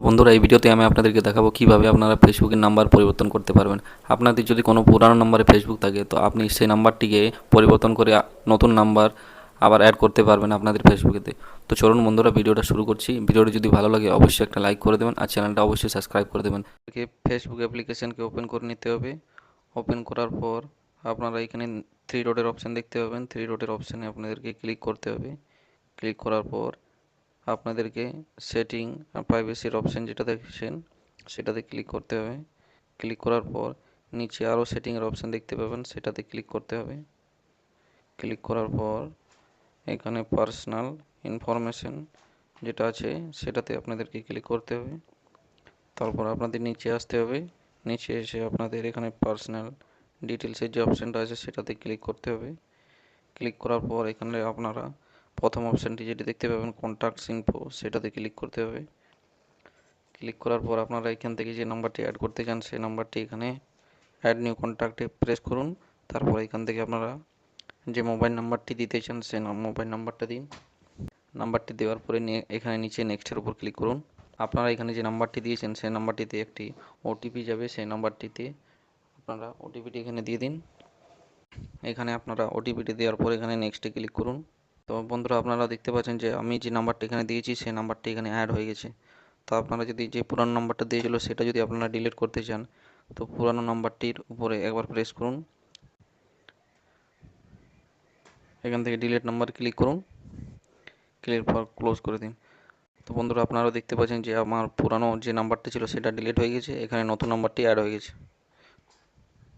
বন্ধুরা, এই ভিডিওতে আমি আপনাদেরকে দেখাবো কীভাবে আপনারা ফেসবুকের নাম্বার পরিবর্তন করতে পারবেন। আপনাদের যদি কোনো পুরানো নাম্বারে ফেসবুক থাকে, তো আপনি সেই নাম্বারটিকে পরিবর্তন করে নতুন নাম্বার আবার অ্যাড করতে পারবেন আপনাদের ফেসবুকেতে তো চলুন বন্ধুরা, ভিডিওটা শুরু করছি। ভিডিওটি যদি ভালো লাগে, অবশ্যই একটা লাইক করে দেবেন আর চ্যানেলটা অবশ্যই সাবস্ক্রাইব করে দেবেন। ফেসবুক অ্যাপ্লিকেশনকে ওপেন করে নিতে হবে। ওপেন করার পর আপনারা এখানে থ্রি ডটের অপশান দেখতে পাবেন। থ্রি ডটের অপশানে আপনাদেরকে ক্লিক করতে হবে। ক্লিক করার পর আপনাদেরকে সেটিং প্রাইভেসির অপশান যেটা দেখছেন, সেটাতে ক্লিক করতে হবে। ক্লিক করার পর নিচে আরও সেটিংয়ের অপশান দেখতে পাবেন, সেটাতে ক্লিক করতে হবে। ক্লিক করার পর এখানে পার্সোনাল ইনফরমেশন যেটা আছে, সেটাতে আপনাদেরকে ক্লিক করতে হবে। তারপর আপনাদের নিচে আসতে হবে। নিচে এসে আপনাদের এখানে পার্সোনাল ডিটেলসের যে অপশানটা আছে, সেটাতে ক্লিক করতে হবে। ক্লিক করার পর এখানে আপনারা প্রথম অপশানটি যেটি দেখতে পাবেন কন্ট্যাক্টস ইনফো সেটাতে ক্লিক করতে হবে। ক্লিক করার পর আপনারা এখান থেকে যে নাম্বারটি অ্যাড করতে চান, সেই নাম্বারটি এখানে অ্যাড নিউ কন্ট্যাক্টে প্রেস করুন। তারপর এখান থেকে আপনারা যে মোবাইল নাম্বারটি দিতে চান, সেই মোবাইল নাম্বারটা দিন। নাম্বারটি দেওয়ার পরে এখানে নিচে নেক্সটের উপর ক্লিক করুন। আপনারা এখানে যে নাম্বারটি দিয়েছেন, সেই নাম্বারটিতে একটি ওটিপি যাবে। সেই নাম্বারটিতে আপনারা ওটিপিটি এখানে দিয়ে দিন। এখানে আপনারা ওটিপিটি দেওয়ার পর এখানে নেক্সটে ক্লিক করুন। তো বন্ধুরা আপনারা দেখতে পাচ্ছেন যে আমি যে নাম্বারটি এখানে দিয়েছি, সেই নাম্বারটি এখানে অ্যাড হয়ে গেছে। তো আপনারা যদি যে পুরানো নাম্বারটা দিয়েছিল, সেটা যদি আপনারা ডিলিট করতে চান, তো পুরানো নাম্বারটির উপরে একবার প্রেস করুন। এখান থেকে ডিলিট নাম্বার ক্লিক করুন। ক্লিক পর ক্লোজ করে দিন। তো বন্ধুরা আপনারা দেখতে পাচ্ছেন যে আমার পুরানো যে নাম্বারটি ছিল, সেটা ডিলিট হয়ে গেছে। এখানে নতুন নাম্বারটি অ্যাড হয়ে গেছে।